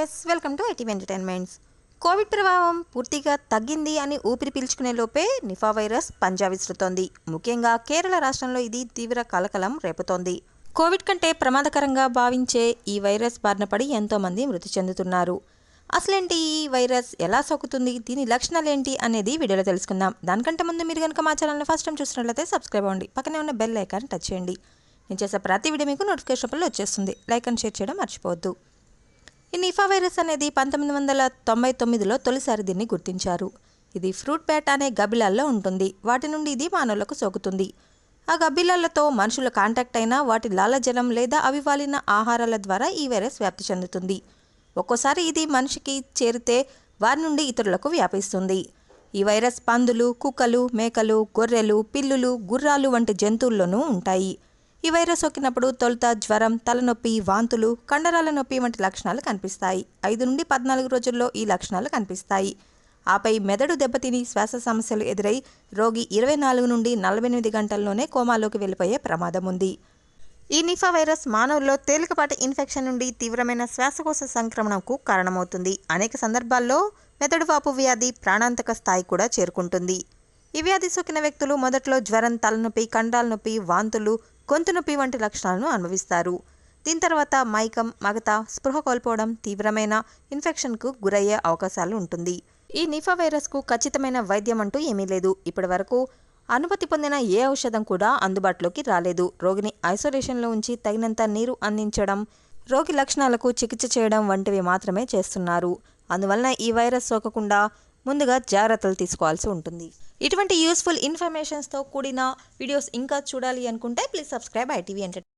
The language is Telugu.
Viewers welcome to ITV entertainments. Covid ప్రభావం పూర్తిగా తగ్గింది అని ఊపిరి పీల్చుకునే లోపే నిఫా వైరస్ పంజా విసురుతోంది. ముఖ్యంగా కేరళ రాష్ట్రంలో ఇది తీవ్ర కలకలం రేపుతోంది. కోవిడ్ కంటే ప్రమాదకరంగా భావించే ఈ వైరస్ బారిన పడి ఎంతోమంది మృతి చెందుతున్నారు. అసలేంటి ఈ వైరస్? ఎలా సోకుతుంది? దీని లక్షణాలు ఏంటి అనేది వీడియోలో తెలుసుకుందాం. దానికంటే ముందు మీరు కనుక మా ఛానల్ని ఫస్ట్ టైం చూసినట్లయితే సబ్స్క్రైబ్ అవ్వండి. పక్కనే ఉన్న బెల్ ఐకాన్ టచ్ చేయండి. నేను చేసే ప్రతి వీడియో మీకు నోటిఫికేషన్ వచ్చేస్తుంది. లైక్ అండ్ షేర్ చేయడం మర్చిపోవద్దు. ఈ నిఫా వైరస్ అనేది పంతొమ్మిది వందల తొంభై తొమ్మిదిలో తొలిసారి దీన్ని గుర్తించారు. ఇది ఫ్రూట్ బ్యాట్ అనే గబ్బిలాల్లో ఉంటుంది. వాటి నుండి ఇది మానవులకు సోకుతుంది. ఆ గబ్బిలాలతో మనుషుల కాంటాక్ట్ అయినా వాటి లాలజలం లేదా అవి వాలిన ఆహారాల ద్వారా ఈ వైరస్ వ్యాప్తి చెందుతుంది. ఒక్కోసారి ఇది మనిషికి చేరితే వారి నుండి ఇతరులకు వ్యాపిస్తుంది. ఈ వైరస్ పందులు కుక్కలు మేకలు గొర్రెలు పిల్లులు గుర్రాలు వంటి జంతువుల్లోనూ ఉంటాయి. ఈ వైరస్ సోకినప్పుడు తొలుత జ్వరం తలనొప్పి వాంతులు కండరాల నొప్పి వంటి లక్షణాలు కనిపిస్తాయి. ఐదు నుండి పద్నాలుగు రోజుల్లో ఈ లక్షణాలు కనిపిస్తాయి. ఆపై మెదడు దెబ్బతిని శ్వాస సమస్యలు ఎదురై రోగి ఇరవై నాలుగు నుండి నలభై ఎనిమిది గంటల్లోనే కోమాలోకి వెళ్ళిపోయే ప్రమాదం ఉంది. ఈ నిఫా వైరస్ మానవుల్లో తేలికపాటి ఇన్ఫెక్షన్ నుండి తీవ్రమైన శ్వాసకోశ సంక్రమణకు కారణమవుతుంది. అనేక సందర్భాల్లో మెదడు వాపు వ్యాధి ప్రాణాంతక స్థాయి కూడా చేరుకుంటుంది. ఈ వ్యాధి సోకిన వ్యక్తులు మొదట్లో జ్వరం తలనొప్పి కండాల నొప్పి వాంతులు గొంతు నొప్పి వంటి లక్షణాలను అనుభవిస్తారు. దీని తర్వాత మైకం మగత స్పృహ కోల్పోవడం తీవ్రమైన ఇన్ఫెక్షన్కు గురయ్యే అవకాశాలు ఉంటుంది. ఈ నిఫా వైరస్కు ఖచ్చితమైన వైద్యం అంటూ ఏమీ లేదు. ఇప్పటి వరకు అనుమతి పొందిన ఏ ఔషధం కూడా అందుబాటులోకి రాలేదు. రోగిని ఐసోలేషన్లో ఉంచి తగినంత నీరు అందించడం రోగి లక్షణాలకు చికిత్స చేయడం వంటివి మాత్రమే చేస్తున్నారు. అందువలన ఈ వైరస్ సోకకుండా ముందుగా జాగ్రత్తలు తీసుకోవాల్సి ఉంటుంది. ఇటువంటి యూస్ఫుల్ ఇన్ఫర్మేషన్స్తో కూడిన వీడియోస్ ఇంకా చూడాలి అనుకుంటే ప్లీజ్ సబ్స్క్రైబ్ ఐటీవీ ఎంటర్టైన్